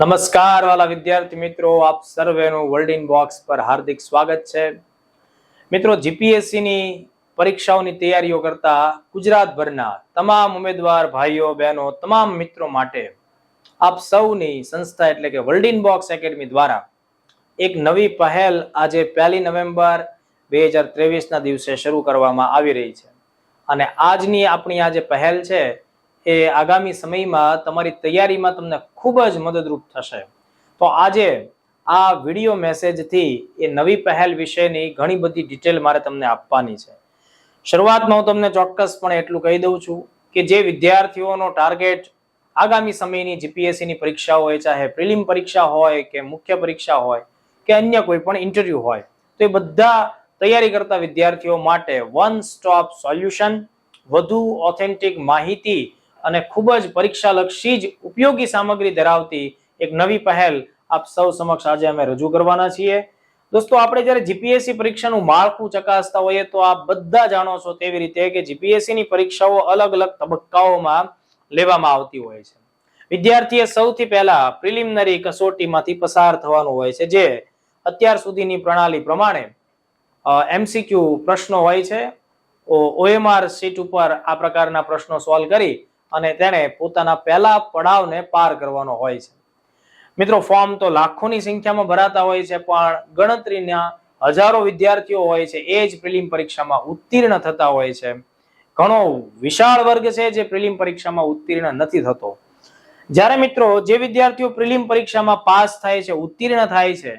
નમસ્કાર વાલા વિદ્યાર્થી મિત્રો, આપ સર્વેનું વર્લ્ડ ઇન બોક્સ પર હાર્દિક સ્વાગત છે. મિત્રો જીપીએસસીની પરીક્ષાઓની તૈયારીઓ કરતા ગુજરાતભરના તમામ ઉમેદવાર, ભાઈઓ, બહેનો, તમામ મિત્રો માટે આપ સૌની સંસ્થા એટલે કે વર્લ્ડ ઇન બોક્સ એકેડમી દ્વારા એક નવી પહેલ આજે પહેલી નવેમ્બર બે હજાર ત્રેવીસના દિવસે શરૂ કરવામાં આવી રહી છે. અને આજની આપણી આ જે પહેલ છે એ આગામી સમયમાં તમારી તૈયારીમાં તમને ખૂબ જ મદદરૂપ થશે. તો આજે આ વીડિયો મેસેજથી એ નવી પહેલ વિશેની ઘણી બધી ડિટેલ મારે તમને આપવાની છે. શરૂઆતમાં હું તમને ચોક્કસપણે એટલું કહી દઉં છું કે જે વિદ્યાર્થીઓનો ટાર્ગેટ આગામી સમયની જીપીએસસીની પરીક્ષા હોય, ચાહે પ્રિલિમ પરીક્ષા હોય કે મુખ્ય પરીક્ષા હોય કે અન્ય કોઈ પણ ઇન્ટરવ્યૂ હોય, તો એ બધા તૈયારી કરતા વિદ્યાર્થીઓ માટે વન સ્ટોપ સોલ્યુશન વધુ ઓથેન્ટિક માહિતી અને ખૂબ જ પરીક્ષાલક્ષી જ ઉપયોગી સામગ્રી ધરાવતી એક નવી પહેલ આપ સૌ સમક્ષ આજે અમે રજૂ કરવાના છીએ. દોસ્તો, આપણે જ્યારે જીપીએસસી પરીક્ષાનું માળખું ચકાસતા હોઈએ તો આપ બધા જાણો છો તેવી રીતે કે જીપીએસસી ની પરીક્ષાઓ અલગ અલગ તબક્કાઓમાં લેવામાં આવતી હોય છે. વિદ્યાર્થીએ સૌથી પહેલા પ્રિલિમિનરી કસોટીમાંથી પસાર થવાનું હોય છે, જે અત્યાર સુધીની પ્રણાલી પ્રમાણે એમસીક્યુ પ્રશ્નો હોય છે. ઓએમઆર સીટ ઉપર આ પ્રકારના પ્રશ્નો સોલ્વ કરી અને તેણે પોતાના પહેલા પડાવને પાર કરવાનો હોય છે. મિત્રો ફોર્મ તો લાખોની સંખ્યામાં ભરાતા હોય છે, પણ ગણતરીના હજારો વિદ્યાર્થીઓ હોય છે, એ જ પ્રિલિમ પરીક્ષામાં ઉત્તીર્ણ થતા હોય છે. ઘણો વિશાળ વર્ગ છે જે પ્રિલિમ પરીક્ષામાં ઉત્તીર્ણ નથી થતો. જ્યારે મિત્રો, જે વિદ્યાર્થીઓ પ્રિલિમ પરીક્ષામાં પાસ થાય છે, ઉત્તીર્ણ થાય છે,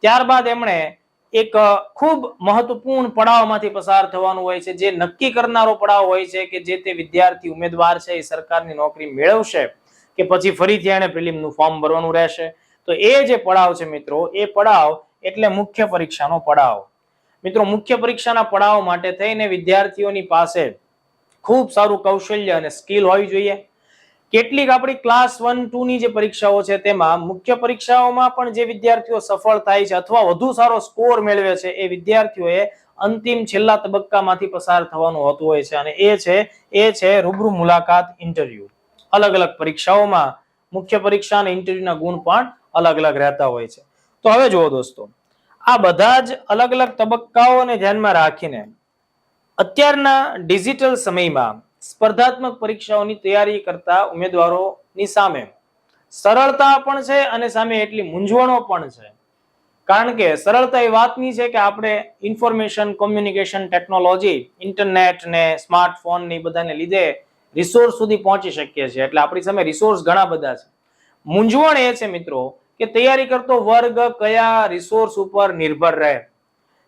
ત્યારબાદ એમણે એક ખૂબ મહત્વપૂર્ણ પડાવમાંથી પસાર થવાનું હોય છે, જે નક્કી કરનારો પડાવ હોય છે કે જે તે વિદ્યાર્થી ઉમેદવાર છે એ સરકારની નોકરી મેળવશે કે પછી ફરીથી એને પ્રિલિમનું ફોર્મ ભરવાનું રહેશે. તો એ જે પડાવ છે મિત્રો, એ પડાવ એટલે મુખ્ય પરીક્ષાનો પડાવ. મિત્રો, મુખ્ય પરીક્ષાના પડાવ માટે થઈને વિદ્યાર્થીઓની પાસે ખૂબ સારું કૌશલ્ય અને સ્કિલ હોવી જોઈએ. કેટલીક આપણી ક્લાસ વન ટુ ની જે પરીક્ષાઓ છે તેમાં મુખ્ય પરીક્ષાઓમાં પણ જે વિદ્યાર્થીઓ સફળ થાય છે અથવા વધુ સારો સ્કોર મેળવે છે એ વિદ્યાર્થીઓએ અંતિમ છેલ્લા તબક્કામાંથી પસાર થવાનું હોતું હોય છે અને એ છે એ છે રૂબરૂ મુલાકાત ઇન્ટરવ્યુ અલગ અલગ પરીક્ષાઓમાં મુખ્ય પરીક્ષા અને ઇન્ટરવ્યુના ગુણ પણ અલગ અલગ રહેતા હોય છે. તો હવે જુઓ દોસ્તો, આ બધા જ અલગ અલગ તબક્કાઓને ધ્યાનમાં રાખીને અત્યારના ડિજિટલ સમયમાં સ્પર્ધાત્મક પરીક્ષાઓની તૈયારી કરતા ઉમેદવારોની સામે સરળતા પણ છે અને સામે એટલી મૂંઝવણો પણ છે. કારણ કે સરળતા એ વાતની છે કે આપણે ઇન્ફોર્મેશન, કોમ્યુનિકેશન, ટેકનોલોજી, ઇન્ટરનેટ ને સ્માર્ટફોન ને બધાને લીધે રિસોર્સ સુધી પહોંચી શકીએ છીએ. એટલે આપણી સામે રિસોર્સ ઘણા બધા છે. મૂંઝવણ એ છે મિત્રો કે તૈયારી કરતો વર્ગ કયા રિસોર્સ ઉપર નિર્ભર રહે.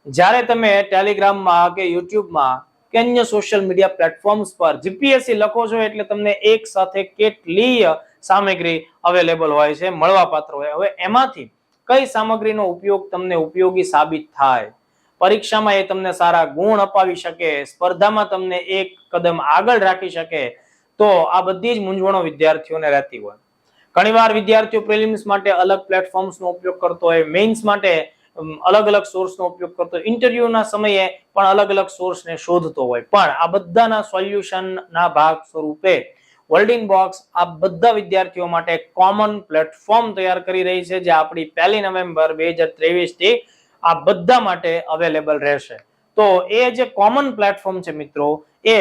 જ્યારે તમે ટેલિગ્રામમાં કે યુટ્યુબમાં કે અન્ય સોશિયલ મીડિયા પ્લેટફોર્મ્સ પર જીપીએસસી લખો છો એટલે તમને એક સાથે કેટલી સામગ્રી અવેલેબલ હોય છે, મળવાપાત્ર હોય. હવે એમાંથી કઈ સામગ્રીનો ઉપયોગ તમને ઉપયોગી સાબિત થાય? પરીક્ષામાં એ તમને સારા ગુણ અપાવી શકે, સ્પર્ધામાં તમને એક કદમ આગળ રાખી શકે, તો આ બધી જ મૂંઝવણો વિદ્યાર્થીઓને રહેતી હોય. ઘણીવાર વિદ્યાર્થીઓ પ્રિલિમ્સ માટે અલગ પ્લેટફોર્મ્સનો ઉપયોગ કરતો હોય મેઇન્સ માટે અલગ અલગ સોર્સનો ઉપયોગ કરતો ઇન્ટરવ્યુના સમયે પણ અલગ અલગ સોર્સને શોધતો હોય. પણ આ બધાના સોલ્યુશનના ભાગ સ્વરૂપે વર્લ્ડિંગ બોક્સ આ બધા વિદ્યાર્થીઓ માટે કોમન પ્લેટફોર્મ તૈયાર કરી રહી છે, જે આપણી પહેલી નવેમ્બર બે હજાર ત્રેવીસથી આ બધા માટે અવેલેબલ રહેશે. તો એ જે કોમન પ્લેટફોર્મ છે મિત્રો, એ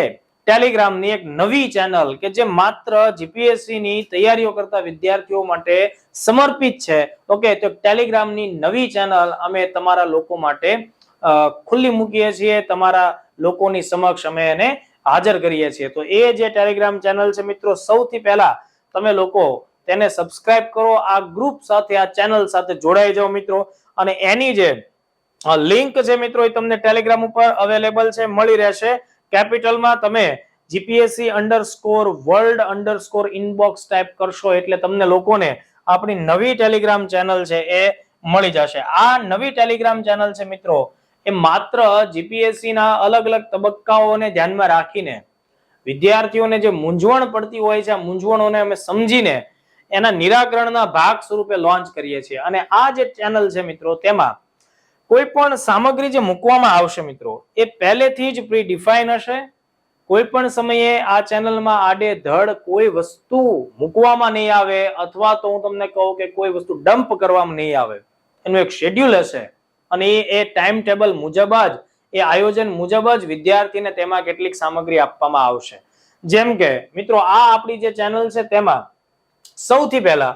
ટેલિગ્રામની એક નવી ચેનલ કે જે માત્ર જીપીએસસી ની તૈયારીઓ કરતા વિદ્યાર્થીઓ માટે સમર્પિત છે. ઓકે તો ટેલિગ્રામની નવી ચેનલ અમે તમારા લોકો માટે ખુલ્લી મૂકીએ છીએ. તમારા લોકોની સમક્ષ અમે એને હાજર કરીએ છીએ. તો એ જે ટેલિગ્રામ ચેનલ છે મિત્રો, સૌથી પહેલા તમે લોકો તેને સબસ્ક્રાઇબ કરો. આ ગ્રુપ સાથે, આ ચેનલ સાથે જોડાઈ જાઓ મિત્રો. અને એની જે લિંક છે મિત્રો, એ તમને ટેલિગ્રામ ઉપર અવેલેબલ છે. મળી રહેશે. કેપિટલમાં તમે GPSC underscore world underscore inbox type કરશો એટલે તમને લોકોને આપણી નવી ટેલિગ્રામ ચેનલ છે એ મળી જશે. આ નવી ટેલિગ્રામ ચેનલ છે મિત્રો, એ માત્ર જીપીએસસી ના અલગ અલગ તબક્કાઓને ધ્યાનમાં રાખીને, વિદ્યાર્થીઓને જે મૂંઝવણ પડતી હોય છે, આ મૂંઝવણોને અમે સમજીને એના નિરાકરણના ભાગ સ્વરૂપે લોન્ચ કરીએ છીએ. અને આ જે ચેનલ છે મિત્રો, તેમાં કોઈ પણ સામગ્રી જે મૂકવામાં આવશે મિત્રો, એ પહેલેથી જ પ્રી ડિફાઇન હશે. કોઈ પણ સમયે આ ચેનલમાં આડે ધડ કોઈ વસ્તુ મૂકવામાં નહીં આવે અથવા તો હું તમને કહું કે કોઈ વસ્તુ ડમ્પ કરવામાં નહીં આવે. એનું એક શેડ્યુલ હશે. અને એ ટાઈમ ટેબલ મુજબ જ, એ આયોજન મુજબ જ વિદ્યાર્થીને તેમાં કેટલીક સામગ્રી આપવામાં આવશે. જેમ કે, મિત્રો, આ આપણી જે ચેનલ છે તેમાં સૌથી પહેલા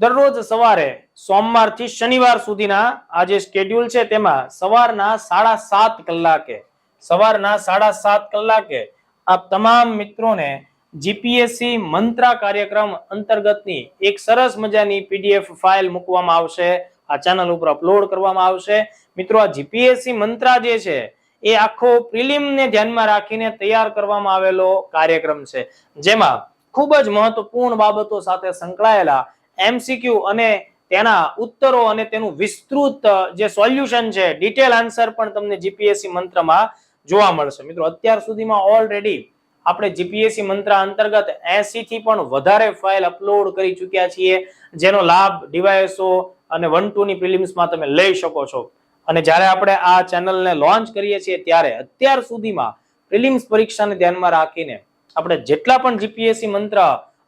દરરોજ સવારે સોમવારથી શનિવાર સુધીના આ જે સ્કેડ્યુલ છે તેમાં સવારના સાડા સાત કલાકે, સવારના સાડા સાત કલાકે આપ તમામ મિત્રોને જીપીએસસી મંત્રા કાર્યક્રમ અંતર્ગતની એક સરસ મજાની પીડીએફ ફાઇલ મૂકવામાં આવશે. આ ચેનલ ઉપર અપલોડ કરવામાં આવશે. મિત્રો, આ જીપીએસસી મંત્રા જે છે, એ આખો પ્રિલિમને ધ્યાનમાં રાખીને તૈયાર કરવામાં આવેલો કાર્યક્રમ છે. જેમાં ખૂબ જ મહત્વપૂર્ણ બાબતો સાથે સંકળાયેલા એમસીક્યુ અને તેના ઉત્તરો અને તેનું વિસ્તૃત જે સોલ્યુશન છે, ડિટેલ આન્સર પણ તમને જીપીએસસી મંત્રમાં જોવા મળશે. મિત્રો, અત્યાર સુધીમાં ઓલરેડી આપણે જીપીએસસી મંત્ર અંતર્ગત એસી થી પણ વધારે ફાઇલ અપલોડ કરી ચૂક્યા છીએ, જેનો લાભ ડિવાઇસો અને વન ટુ ની પ્રિલિમ્સમાં તમે લઈ શકો છો. અને જ્યારે આપણે આ ચેનલને લોન્ચ કરીએ છીએ, ત્યારે અત્યાર સુધીમાં પ્રિલિમ્સ પરીક્ષાને ધ્યાનમાં રાખીને આપણે જેટલા પણ જીપીએસસી મંત્ર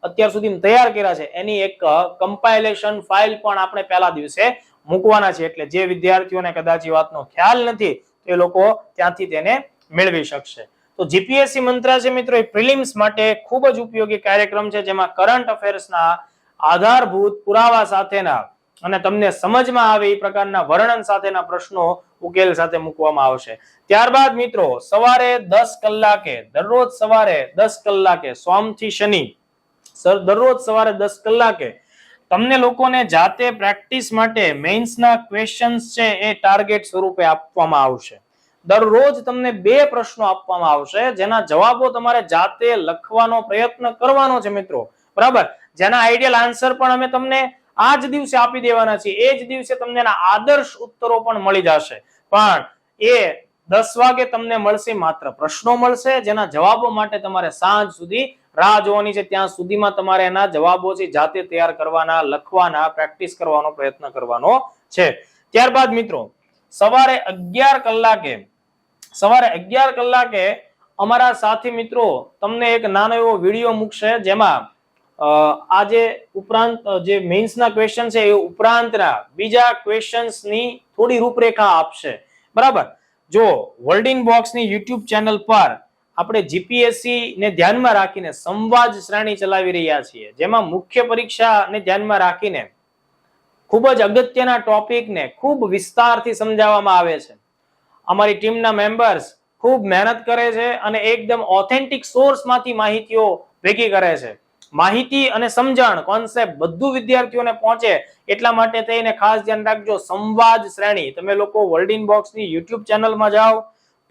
અત્યાર સુધી તૈયાર કર્યા છે, એની એક કમ્પાઇલેશન ફાઇલ પણ આપણે પહેલા દિવસે મૂકવાના છે. એટલે જે વિદ્યાર્થીઓને કદાચ એ વાતનો ખ્યાલ નથી તે લોકો ત્યાંથી તેને મેળવી શકશે. તો જીપીએસસી મંત્રાલય મિત્રો એ પ્રિલિમ્સ માટે ખૂબ જ ઉપયોગી કાર્યક્રમ છે, જેમાં કરંટ અફેર્સના આધારભૂત પુરાવા સાથેના અને તમને સમજમાં આવે એ પ્રકારના વર્ણન સાથેના પ્રશ્નો ઉકેલ સાથે મૂકવામાં આવશે. ત્યારબાદ મિત્રો, સવારે દસ કલાકે, દરરોજ સવારે દસ કલાકે, સોમથી શનિ દરરોજ સવારે દસ કલાકે તમને લોકોને જાતે પ્રેક્ટિસ માટે મેઇન્સના ક્વેશ્ચન્સ છે એ ટાર્ગેટ સ્વરૂપે આપવામાં આવશે. દરરોજ તમને બે પ્રશ્નો આપવામાં આવશે, જેના જવાબો તમારે જાતે લખવાનો પ્રયત્ન કરવાનો છે મિત્રો. બરાબર? જેના આઈડિયલ આન્સર પણ અમે તમને આ જ દિવસે આપી દેવાના છીએ. એ જ દિવસે તમને એના આદર્શ ઉત્તરો પણ મળી જશે. પણ એ દસ વાગે તમને મળશે માત્ર પ્રશ્નો મળશે, જેના જવાબો માટે તમારે સાંજ સુધી રાહ જોવાની છે. ત્યાં સુધીમાં તમારે એના જવાબો છે જાતે તૈયાર કરવાના, લખવાના, પ્રેક્ટિસ કરવાનો પ્રયત્ન કરવાનો છે. ત્યારબાદ મિત્રો, સવારે અગિયાર કલાકે, સવારે અગિયાર કલાકે અમારા સાથી મિત્રો તમને એક નાનો એવો વીડિયો મૂકશે જેમાં આજે ઉપરાંત જે મેઇન્સના ક્વેશ્ચન છે એ ઉપરાંતના બીજા ક્વેશ્ચન્સની થોડી રૂપરેખા આપશે. બરાબર? જો વર્લ્ડિંગ બોક્સની યુટ્યુબ ચેનલ પર આપણે જીપીએસસી ને ધ્યાનમાં રાખીને સંવાદ શ્રેણી ચલાવી રહ્યા છીએ. જેમાં મુખ્ય પરીક્ષાને ધ્યાનમાં રાખીને ખૂબ જ અગત્યના ટોપિકને ખૂબ વિસ્તારથી સમજાવવામાં આવે છે. અમારી ટીમના મેમ્બર્સ ખૂબ મહેનત કરે છે અને એકદમ ઓથેન્ટિક સોર્સમાંથી માહિતીઓ ભેગી કરે છે. માહિતી અને સમજણ કોન્સેપ્ટ બધું વિદ્યાર્થીઓને પહોંચે એટલા માટે થઈને ખાસ ધ્યાન રાખજો સંવાદ શ્રેણી. તમે લોકો વર્લ્ડ ઇન બોક્સની યુટ્યુબ ચેનલમાં જાઓ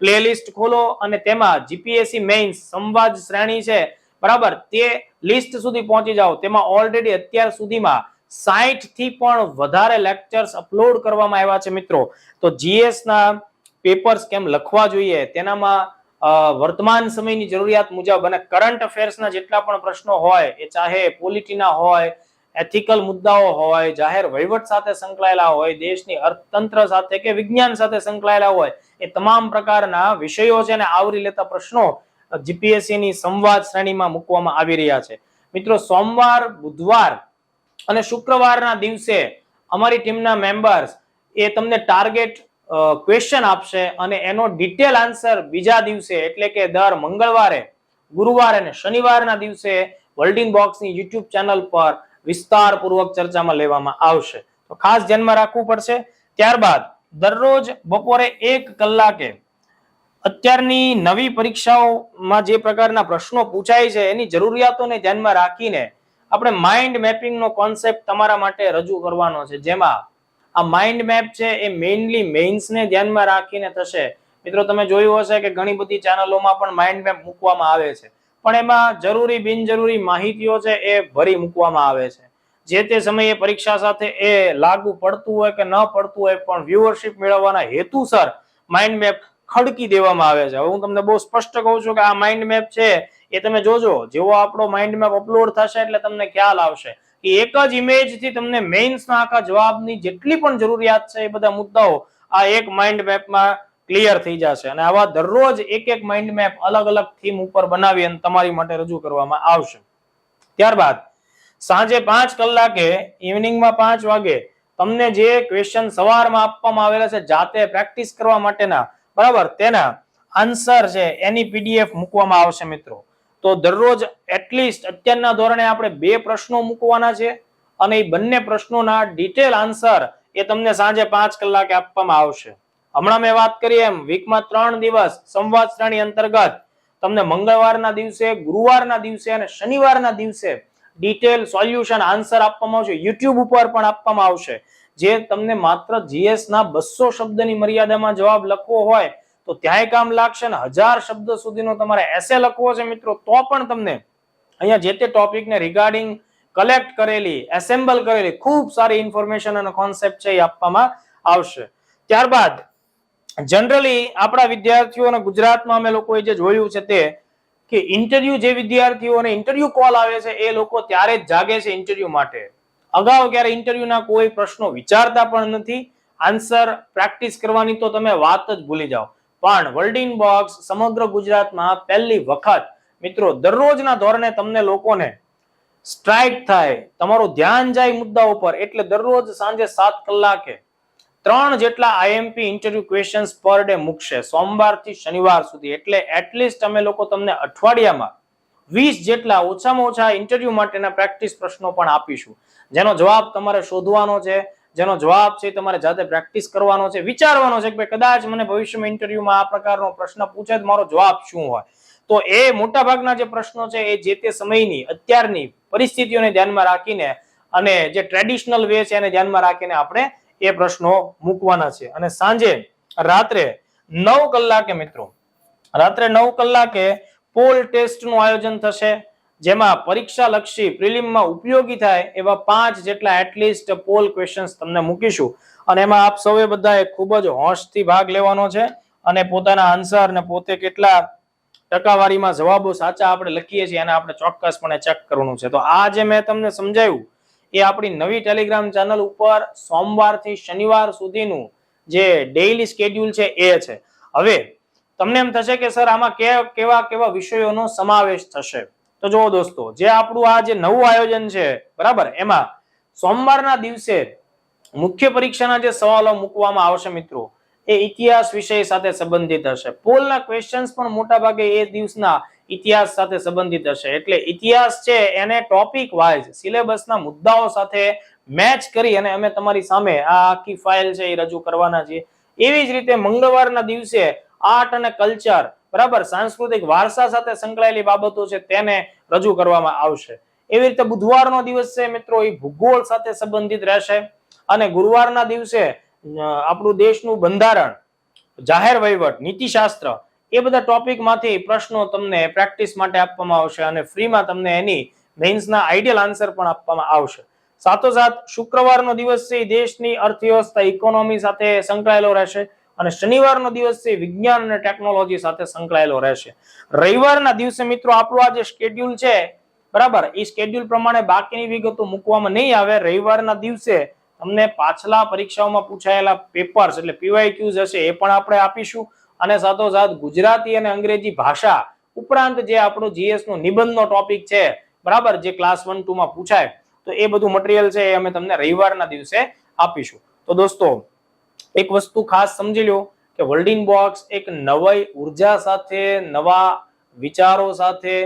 પ્લેલિસ્ટ ખોલો અને તેમાં જીપીએસસી મેઇન્સ સંવાદ શ્રેણી છે. બરાબર? તે લિસ્ટ સુધી પહોંચી જાઓ. તેમાં ઓલરેડી અત્યાર સુધીમાં સાઠથી પણ વધારે લેક્ચર્સ અપલોડ કરવામાં આવ્યા છે મિત્રો. તો જીએસ ના પેપર્સ કેમ લખવા જોઈએ? તેનામાં વર્તમાન સમયની જરૂરિયાત મુજબ અને કરંટ અફેર્સના જેટલા પણ પ્રશ્નો હોય, એ ચાહે પોલિટીના હોય એથિકલ મુદ્દાઓ હોય, જાહેર વહીવટ સાથે સંકળાયેલા હોય, દેશની અર્થતંત્ર સાથે કે વિજ્ઞાન સાથે સંકળાયેલા હોય, એ તમામ પ્રકારના વિષયો છે ને આવરી લેતા પ્રશ્નો જીપીએસસી ની સંવાદ શ્રેણીમાં મૂકવામાં આવી રહ્યા છે. મિત્રો, સોમવાર, બુધવાર અને શુક્રવારના દિવસે અમારી ટીમના મેમ્બર્સ એ તમને ટાર્ગેટ ક્વેશ્ચન આપશે અને એનો ડિટેલ આન્સર બીજા દિવસે, એટલે કે દર મંગળવારે, ગુરુવાર અને શનિવારના દિવસે વર્લ્ડિંગ બોક્સની યુટ્યુબ ચેનલ પર વિસ્તારપૂર્વક ચર્ચામાં લેવામાં આવશે. તો ખાસ ધ્યાનમાં રાખવું પડશે. ત્યારબાદ દરરોજ બપોરે એક કલાકે અત્યારની નવી પરીક્ષાઓમાં જે પ્રકારના પ્રશ્નો પૂછાય છે, એની જરૂરિયાતોને ધ્યાનમાં રાખીને આપણે માઇન્ડ મેપિંગનો કોન્સેપ્ટ તમારા માટે રજૂ કરવાનો છે. જેમાં આ માઇન્ડ મેપ છે એ મેઇનલી મેઇન્સને ધ્યાનમાં રાખીને થશે. મિત્રો, તમે જોયું હશે કે ઘણી બધી ચેનલોમાં પણ માઇન્ડ મેપ મૂકવામાં આવે છે. પણ એમાં જરૂરી બિનજરૂરી માહિતીઓ છે એ ભરી મૂકવામાં આવે છે. જે તે સમયે પરીક્ષા સાથે એ લાગુ પડતું હોય કે ન પડતું હોય પણ વ્યુઅરશિપ મેળવવાના હેતુસર માઇન્ડ મેપ ખડકી દેવામાં આવે છે. હવે હું તમને બહુ સ્પષ્ટ કહું છું કે આ માઇન્ડ મેપ છે એ તમે જોજો. જેવો આપણો માઇન્ડ મેપ અપલોડ થશે એટલે તમને ખ્યાલ આવશે કે એક જ ઇમેજથી તમને મેઇન્સના આખા જવાબની જેટલી પણ જરૂરિયાત છે એ બધા મુદ્દાઓ આ એક માઇન્ડ મેપમાં ક્લિયર થઈ જશે. અને આવા દરરોજ એક એક માઇન્ડ મેપ અલગ અલગ થીમ ઉપર બનાવી અને તમારી માટે રજૂ કરવામાં આવશે. ત્યારબાદ, સાંજે પાંચ કલાકે ઇવનિંગમાં પાંચ વાગે તમને જે ક્વેશ્ચન સવારમાં આપવામાં આવેલા છે, જાતે પ્રેક્ટિસ કરવા માટેના, બરાબર? તેના આન્સર છે, એની પીડીએફ મૂકવામાં આવશે મિત્રો. તો દરરોજ એટલીસ્ટ અત્યારના ધોરણે આપણે બે પ્રશ્નો મૂકવાના છે અને એ બંને પ્રશ્નોના ડિટેલ આન્સર એ તમને સાંજે પાંચ કલાકે આપવામાં આવશે. હમણાં મેં વાત કરી એમ વીકમાં ત્રણ દિવસ સંવાદ શ્રેણી અંતર્ગત તમને મંગળવારના દિવસે, ગુરુવારના દિવસે અને શનિવારના દિવસે ડિટેલ સોલ્યુશન આન્સર આપવામાં આવશે. યુટ્યુબ ઉપર પણ આપવામાં આવશે. જે તમને માત્ર જીએસ ના બસો શબ્દની મર્યાદામાં જવાબ લખવો હોય તો ત્યાંય કામ લાગશે ને હજાર શબ્દ સુધીનો તમારે એસે લખવો છે મિત્રો, તો પણ તમને અહીંયા જે તે ટોપિકને રિગાર્ડિંગ કલેક્ટ કરેલી એસેમ્બલ કરેલી ખૂબ સારી ઇન્ફોર્મેશન અને કોન્સેપ્ટ છે એ આપવામાં આવશે. ત્યારબાદ જનરલી આપણા વિદ્યાર્થીઓને ગુજરાતમાં અમે લોકોએ જે જોયું છે તે કે ઇન્ટરવ્યુ જે વિદ્યાર્થીઓને ઇન્ટરવ્યુ કોલ આવે છે, એ લોકો ત્યારે જ જાગે છે ઇન્ટરવ્યુ માટે. અગાઉ ક્યારે ઇન્ટરવ્યુના કોઈ પ્રશ્નો વિચારતા પણ નથી. આન્સર પ્રેક્ટિસ કરવાની તો તમે વાત જ ભૂલી જાઓ. પણ વર્લ્ડિંગ બોક્સ સમગ્ર ગુજરાતમાં પહેલી વખત, મિત્રો, દરરોજના ધોરણે તમને લોકોને સ્ટ્રાઇક થાય. તમારું ધ્યાન જાય મુદ્દા ઉપર. એટલે દરરોજ સાંજે સાત કલાકે ત્રણ જેટલા IMP interview questions per day મૂકશે. સોમવારથી શનિવાર સુધી. એટલે એટલીસ્ટ અમે લોકો તમને અઠવાડિયામાં વીસ જેટલા ઓછામાં ઓછા ઇન્ટરવ્યુ માટેના પ્રેક્ટિસ પ્રશ્નો પણ આપીશું. જેનો જવાબ તમારે શોધવાનો છે, જેનો જવાબ છે તમારે જાતે પ્રેક્ટિસ કરવાનો છે, વિચારવાનો છે કે ભાઈ કદાચ મને ભવિષ્યમાં ઇન્ટરવ્યુમાં આ પ્રકારનો પ્રશ્ન પૂછે તો મારો જવાબ શું હોય. તો એ મોટાભાગના જે પ્રશ્નો છે એ જે તે સમયની, અત્યારની પરિસ્થિતિઓને ધ્યાનમાં રાખીને અને જે ટ્રેડિશનલ વે છે એને ધ્યાનમાં રાખીને આપણે એ પ્રશ્નો મૂકવાના છે. અને સાંજે રાત્રે નવ કલાકે મિત્રો, રાત્રે નવ કલાકે પોલ ટેસ્ટનું આયોજન થશે, જેમાં પરીક્ષા લક્ષી પ્રિલિમમાં ઉપયોગી થાય એવા પાંચ જેટલા એટલીસ્ટ પોલ ક્વેશ્ચન્સ તમને મૂકીશું. અને એમાં આપ સૌએ બધાએ ખૂબ જ હોશથી ભાગ લેવાનો છે અને પોતાના આન્સર ને પોતે કેટલા ટકાવારીમાં જવાબો સાચા આપણે લખીએ છીએ એને આપણે ચોક્કસપણે ચેક કરવાનું છે. તો આ જે મેં તમને સમજાવ્યું એ આપણી નવી ટેલિગ્રામ ચેનલ ઉપર સોમવારથી શનિવાર સુધીનું જે ડેઇલી સ્કેડ્યુલ છે એ છે. હવે, તમને એમ થશે કે સર, આમાં કેવા કેવા વિષયોનો સમાવેશ થશે? તો જુઓ દોસ્તો, જે આપણું આ જે નવું આયોજન છે, બરાબર? એમાં સોમવારના દિવસે મુખ્ય પરીક્ષાના જે સવાલો મૂકવામાં આવશે મિત્રો, એ ઇતિહાસ વિષય સાથે સંબંધિત હશે. પોલના ક્વેશ્ચન્સ પણ મોટા ભાગે એ દિવસના ઇતિહાસ સાથે સંબંધિત હશે. એટલે ઇતિહાસ છે એને ટોપિક વાઇઝ સિલેબસના મુદ્દાઓ સાથે મેચ કરી અને અમે તમારી સામે આ આખી ફાઇલ છે એ રજૂ કરવાના છીએ. એવી જ રીતે મંગળવારના દિવસે આર્ટ અને કલ્ચર, બરાબર, સાંસ્કૃતિક વારસા સાથે સંકળાયેલી બાબતો છે તેને રજૂ કરવામાં આવશે. એવી રીતે બુધવારનો દિવસ છે મિત્રો, એ ભૂગોળ સાથે સંબંધિત રહેશે અને ગુરુવારના દિવસે આપણું દેશનું બંધારણ, જાહેર વહીવટ, નીતિશાસ્ત્ર એ બધા ટોપિકમાંથી પ્રશ્નો તમને પ્રેક્ટિસ માટે આપવામાં આવશે અને ફ્રીમાં તમને એની મેઇન્સના આઈડિયલ આન્સર પણ આપવામાં આવશે. સાથોસાથ શુક્રવારનો દિવસ છે દેશની અર્થવ્યવસ્થા ઇકોનોમી સાથે સંકળાયેલો રહેશે અને શનિવારનો દિવસ છે વિજ્ઞાન અને ટેકનોલોજી સાથે સંકળાયેલો રહેશે. રવિવારના દિવસે મિત્રો, આપણું આ જે સ્કેડ્યુલ છે, બરાબર? એ સ્કેડ્યુલ પ્રમાણે બાકીની વિગતો મૂકવામાં નહીં આવે. રવિવારના દિવસે તમને પાછલા પરીક્ષાઓમાં પૂછાયેલા પેપર્સ એટલે પીવાયક્યુઝ હશે, એ પણ આપણે આપીશું. અને સાથોસાથ ગુજરાતી અને અંગ્રેજી ભાષા ઉપરાંત જે આપણો જીએસ નો નિબંધનો ટોપિક છે, બરાબર, જે ક્લાસ વનમાં પૂછાય, તો એ બધું મટીરિયલ છે એ અમે તમને રવિવારના દિવસે આપીશું. તો દોસ્તો, એક વસ્તુ ખાસ સમજી લો કે વર્લ્ડિંગ બોક્સ એક નવી ઊર્જા સાથે, નવા વિચારો સાથે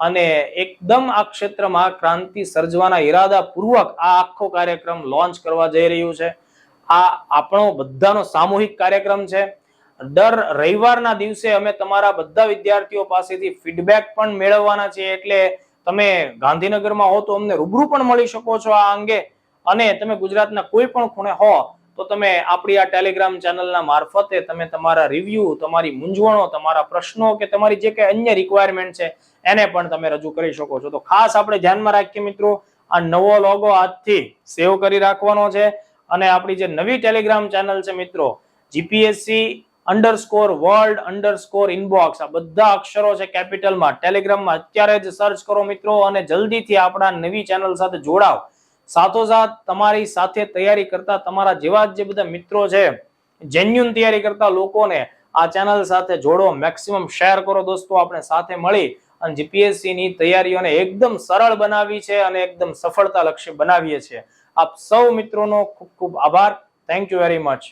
અને એકદમ આ ક્ષેત્રમાં ક્રાંતિ સર્જવાના ઈરાદા પૂર્વક આ આખો કાર્યક્રમ લોન્ચ કરવા જઈ રહ્યું છે. આ આપણો બધાનો સામૂહિક કાર્યક્રમ છે. દર રવિવારના દિવસે અમે તમારા બધા વિદ્યાર્થીઓ પાસેથી ફીડબેક પણ મેળવવાના છીએ. એટલે તમે ગાંધીનગરમાં હો તો અમને રૂબરૂ પણ મળી શકો છો આ અંગે. અને તમે ગુજરાતના કોઈ પણ ખૂણે હો તો તમે આપણી આ ટેલિગ્રામ ચેનલના મારફતે તમે તમારા રિવ્યુ તમારી મૂંઝવણો, તમારા પ્રશ્નો કે તમારી જે કંઈ અન્ય રિક્વાયરમેન્ટ છે એને પણ તમે રજૂ કરી શકો છો. તો ખાસ આપણે ધ્યાનમાં રાખીએ મિત્રો, આ નવો લોગો આજથી સેવ કરી રાખવાનો છે. અને આપણી જે નવી ટેલિગ્રામ ચેનલ છે મિત્રો GPSC underscore world underscore inbox આ બધા અક્ષરો છે કેપિટલમાં. ટેલિગ્રામમાં અત્યારે જ સર્ચ કરો મિત્રો અને જલ્દીથી આપણા નવી ચેનલ સાથે જોડાવ સાથોસાથ તમારી સાથે તૈયારી કરતા તમારા જેવા જે બધા મિત્રો છે જેન્યુન તૈયારી કરતા લોકોને આ ચેનલ સાથે જોડો મેક્સિમમ શેર કરો દોસ્તો, આપણે સાથે મળી અને જીપીએસસી ની તૈયારીઓને એકદમ સરળ બનાવી છે અને એકદમ સફળતા લક્ષ્ય બનાવીએ છીએ. આપ સૌ મિત્રોનો ખૂબ ખૂબ આભાર. Thank you very much